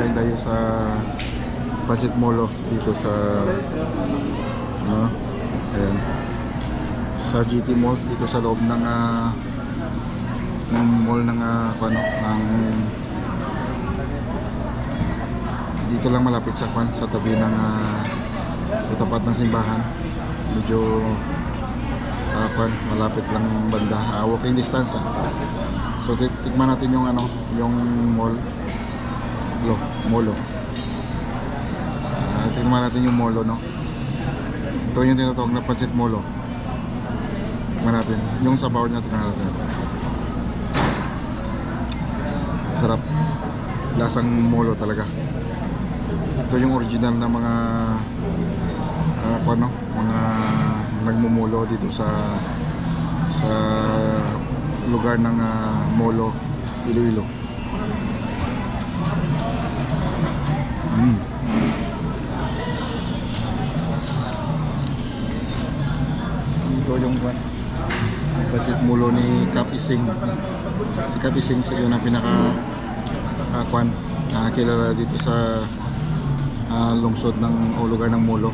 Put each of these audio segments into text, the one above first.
kain tayo sa Pancit Molo dito sa ano, ayan, sa GT Mall dito sa loob ng ah, ng mall ng ah, ano, ng dito lang malapit sa kwan sa tabi ng uh, tapat ng simbahan. Medyo ah, kwan, malapit lang banda. Ah, walking distance ah. so tik tikman natin yung ano yung mall lo molo. Ah, tikman natin yung molo no? Ito yung tinatawag na pancit molo. Tikman natin. Yung sabaw niya tikman natin. Sarap. Lasang molo talaga. Ito yung original na mga kung ano, mga nagmumulo dito sa sa lugar ng ah, Molo, Iloilo. Ito yung kwan. Budget mulo ni Kapising. Si Kapising siya yun ang pinaka uh, kwan, ah, kilala dito sa ah, lungsod ng o lugar ng Molo.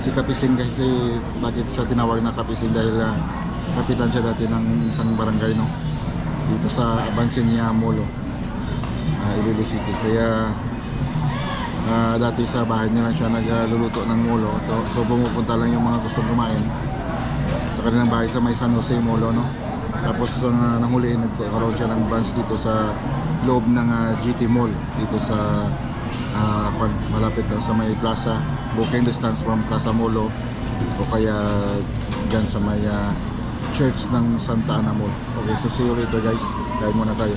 Si Kapising kasi bakit sa tinawag na Kapising dahil ah, kapitan siya dati ng isang barangay no dito sa Abansinia Molo. Uh, Iloilo City. Kaya ah, dati sa bahay niya lang siya nagluluto ng molo. So, so pumupunta lang yung mga gustong kumain sa kanilang bahay sa may San Jose Molo no. Tapos uh, nahuli nagkaroon siya ng branch dito sa loob ng ah, GT Mall dito sa kwan- malapit lang sa may plaza walking distance from Plaza Molo o kaya dyan sa may ah, church ng Santa Ana Mall. Okay, so see you later guys. Kain muna tayo.